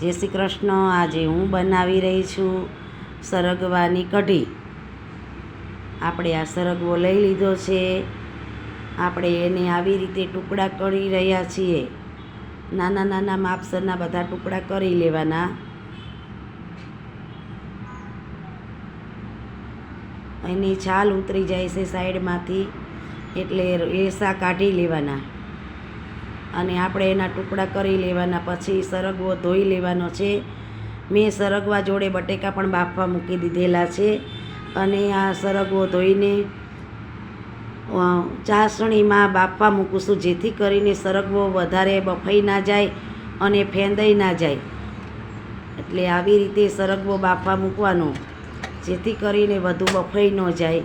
જય શ્રી કૃષ્ણ. આજે હું બનાવી રહી છું સરગવાની કઢી. આપણે આ સરગવો લઈ લીધો છે. આપણે એને આવી રીતે ટુકડા કરી રહ્યા છીએ. નાના નાના માપસરના બધા ટુકડા કરી લેવાના. એની છાલ ઉતરી જાય છે સાઈડમાંથી, એટલે રેસા કાઢી લેવાના. અને આપણે એના ટુકડા કરી લેવાના, પછી સરગવો ધોઈ લેવાનો છે. મેં સરગવા જોડે બટેકા પણ બાફવા મૂકી દીધેલા છે. અને આ સરગવો ધોઈને ચાસણીમાં બાફવા મૂકું છું, જેથી કરીને સરગવો વધારે બફાઈ ના જાય અને ફેંદાઈ ના જાય. એટલે આવી રીતે સરગવો બાફવા મૂકવાનો, જેથી કરીને વધુ બફાઈ ન જાય.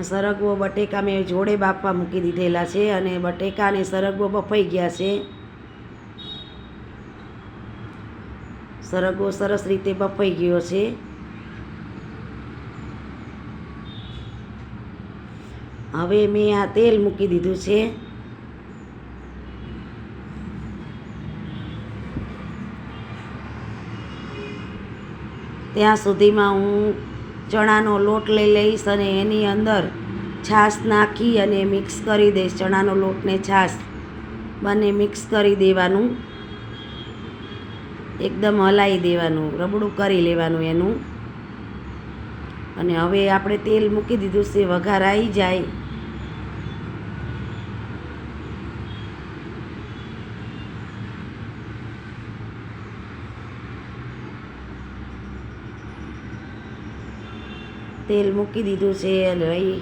સરગવો બટેકા મેં જોડે બાફવા મૂકી દીધેલા છે અને બટેકા અને સરગવો બફાઈ ગયા છે. સરગવો સરસ રીતે બફાઈ ગયો છે. હવે મેં આ તેલ મૂકી દીધું છે. ત્યાં સુધીમાં હું ચણાનો લોટ લઈ લઈશ અને એની અંદર છાશ નાખી અને મિક્સ કરી દઈશ. ચણાનો લોટને છાશ બંને મિક્સ કરી દેવાનું. એકદમ હલાવી દેવાનું, રબડું કરી લેવાનું એનું. અને હવે આપણે તેલ મૂકી દીધું છે, વઘાર આવી જાય. તેલ મૂકી દીધું છે રહી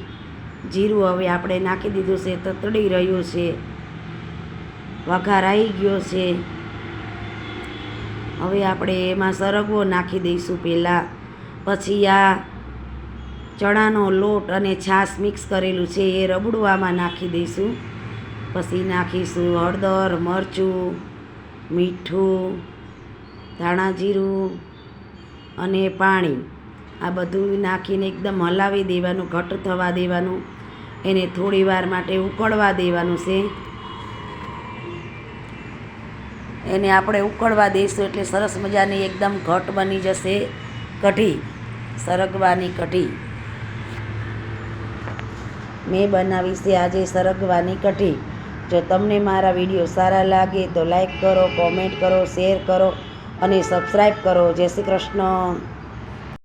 જીરું હવે આપણે નાખી દીધું છે તતડી રહ્યું છે. વઘાર આવી ગયો છે. હવે આપણે એમાં સરગવો નાખી દઈશું પહેલાં. પછી આ ચણાનો લોટ અને છાશ મિક્સ કરેલું છે, એ રબડવામાં નાખી દઈશું. પછી નાખીશું હળદર, મરચું, મીઠું, ધાણા જીરું અને પાણી. આ બધું નાખીને એકદમ હલાવી દેવાનું, ઘટ થવા દેવાનું, એને થોડી વાર માટે ઉકળવા દેવાનું છે. એને આપણે ઉકળવા દઈશું એટલે સરસ મજાની એકદમ ઘટ બની જશે કઢી, સરગવાની કઢી. મેં બનાવી છે આજે સરગવાની કઢી. જો તમને મારા વીડિયો સારા લાગે તો લાઈક કરો, કોમેન્ટ કરો, શેર કરો અને સબસ્ક્રાઈબ કરો. જય શ્રી કૃષ્ણ.